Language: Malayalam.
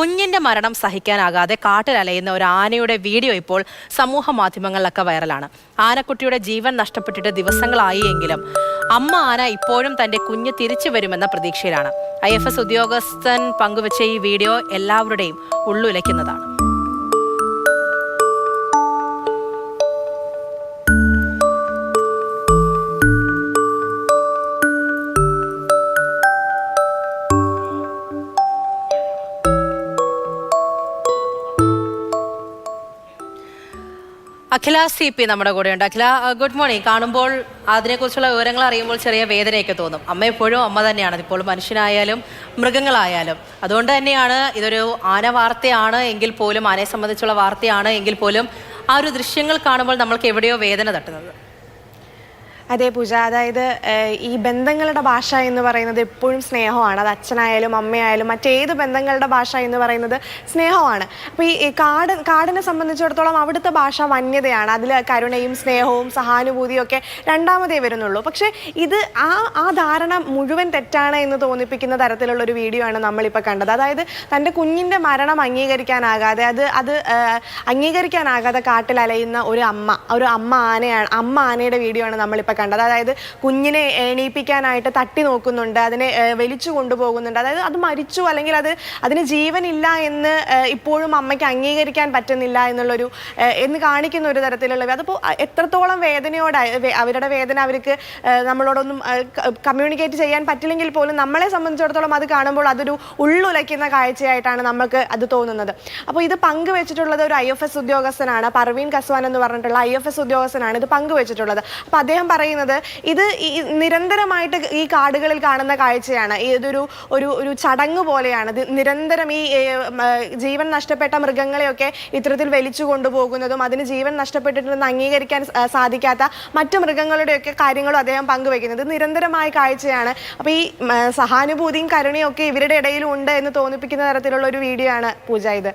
കുഞ്ഞിന്റെ മരണം സഹിക്കാനാകാതെ കാട്ടിലലയുന്ന ഒരു ആനയുടെ വീഡിയോ ഇപ്പോൾ സമൂഹ മാധ്യമങ്ങളിലൊക്കെ വൈറലാണ്. ആനക്കുട്ടിയുടെ ജീവൻ നഷ്ടപ്പെട്ടിട്ട് ദിവസങ്ങളായി എങ്കിലും അമ്മ ആന ഇപ്പോഴും തന്റെ കുഞ്ഞ് തിരിച്ചു വരുമെന്ന പ്രതീക്ഷയിലാണ്. ഐ എഫ് എസ് ഉദ്യോഗസ്ഥൻ പങ്കുവച്ച ഈ വീഡിയോ എല്ലാവരുടെയും ഉള്ളുലയ്ക്കുന്നതാണ്. അഖില സി പി നമ്മുടെ ഉണ്ട് അഖില ഗുഡ് മോർണിംഗ് കാണുമ്പോൾ അതിനെക്കുറിച്ചുള്ള വിവരങ്ങൾ അറിയുമ്പോൾ ചെറിയ വേദനയൊക്കെ തോന്നും. അമ്മ എപ്പോഴും അമ്മ തന്നെയാണ്. ഇപ്പോൾ മനുഷ്യനായാലും മൃഗങ്ങളായാലും. അതുകൊണ്ട് തന്നെയാണ് ഇതൊരു ആന വാർത്തയാണ് എങ്കിൽ പോലും ആനയെ സംബന്ധിച്ചുള്ള വാർത്തയാണ് എങ്കിൽ പോലും ആ ഒരു ദൃശ്യങ്ങൾ കാണുമ്പോൾ നമ്മൾക്ക് എവിടെയോ വേദന തട്ടുന്നത്. അതെ പൂജ. അതായത് ഈ ബന്ധങ്ങളുടെ ഭാഷ എന്ന് പറയുന്നത് എപ്പോഴും സ്നേഹമാണ്. അത് അച്ഛനായാലും അമ്മയായാലും മറ്റേത് ബന്ധങ്ങളുടെ ഭാഷ എന്ന് പറയുന്നത് സ്നേഹമാണ്. അപ്പോൾ ഈ കാട് കാടിനെ സംബന്ധിച്ചിടത്തോളം അവിടുത്തെ ഭാഷ വന്യതയാണ്. അതിൽ കരുണയും സ്നേഹവും സഹാനുഭൂതിയും ഒക്കെ രണ്ടാമതേ വരുന്നുള്ളൂ. പക്ഷേ ഇത് ആ ആ ധാരണ മുഴുവൻ തെറ്റാണ് എന്ന് തോന്നിപ്പിക്കുന്ന തരത്തിലുള്ള ഒരു വീഡിയോ ആണ് നമ്മളിപ്പോൾ കണ്ടത്. അതായത് തന്റെ കുഞ്ഞിന്റെ മരണം അംഗീകരിക്കാനാകാതെ അത് അത് അംഗീകരിക്കാനാകാതെ കാട്ടിൽ അലയുന്ന ഒരു അമ്മ ഒരു അമ്മ ആനയാണ് അമ്മ ആനയുടെ വീഡിയോ ആണ് നമ്മളിപ്പോൾ കണ്ടത്. അതായത് കുഞ്ഞിനെ എണീപ്പിക്കാനായിട്ട് തട്ടി നോക്കുന്നുണ്ട് അതിനെ വലിച്ചു കൊണ്ടുപോകുന്നുണ്ട്. അതായത് അത് മരിച്ചു അല്ലെങ്കിൽ അത് അതിന് ജീവനില്ല എന്ന് ഇപ്പോഴും അമ്മയ്ക്ക് അംഗീകരിക്കാൻ പറ്റുന്നില്ല എന്നുള്ളൊരു എന്ന് കാണിക്കുന്ന ഒരു തരത്തിലുള്ള അതിപ്പോൾ എത്രത്തോളം വേദനയോടെ അവരുടെ വേദന അവർക്ക് നമ്മളോടൊന്നും കമ്മ്യൂണിക്കേറ്റ് ചെയ്യാൻ പറ്റില്ലെങ്കിൽ പോലും നമ്മളെ സംബന്ധിച്ചിടത്തോളം അത് കാണുമ്പോൾ അതൊരു ഉള്ളുലയ്ക്കുന്ന കാഴ്ചയായിട്ടാണ് നമുക്ക് അത് തോന്നുന്നത്. അപ്പോൾ ഇത് പങ്കുവെച്ചിട്ടുള്ളത് ഒരു ഐ എഫ് എസ് ഉദ്യോഗസ്ഥനാണ്. പർവീൻ കസ്വാൻ എന്ന് പറഞ്ഞിട്ടുള്ള ഐ എഫ് എസ് ഉദ്യോഗസ്ഥനാണ് ഇത് പങ്കുവെച്ചിട്ടുള്ളത്. അപ്പോൾ അദ്ദേഹം പറയുന്നത്. ഇത് ഈ നിരന്തരമായിട്ട് ഈ കാടുകളിൽ കാണുന്ന കാഴ്ചയാണ്. ഇതൊരു ഒരു ഒരു ചടങ്ങ് പോലെയാണ്. നിരന്തരം ഈ ജീവൻ നഷ്ടപ്പെട്ട മൃഗങ്ങളെയൊക്കെ ഇത്തരത്തിൽ വലിച്ചു കൊണ്ടുപോകുന്നതും അതിന് ജീവൻ നഷ്ടപ്പെട്ടിട്ടുണ്ടെന്ന് അംഗീകരിക്കാൻ സാധിക്കാത്ത മറ്റു മൃഗങ്ങളുടെയൊക്കെ കാര്യങ്ങളും അദ്ദേഹം പങ്കുവെക്കുന്നത് നിരന്തരമായ കാഴ്ചയാണ്. അപ്പോൾ ഈ സഹാനുഭൂതിയും കരുണയും ഒക്കെ ഇവരുടെ ഇടയിലും ഉണ്ട് എന്ന് തോന്നിപ്പിക്കുന്ന തരത്തിലുള്ള ഒരു വീഡിയോ ആണ് പൂജ ഇത്.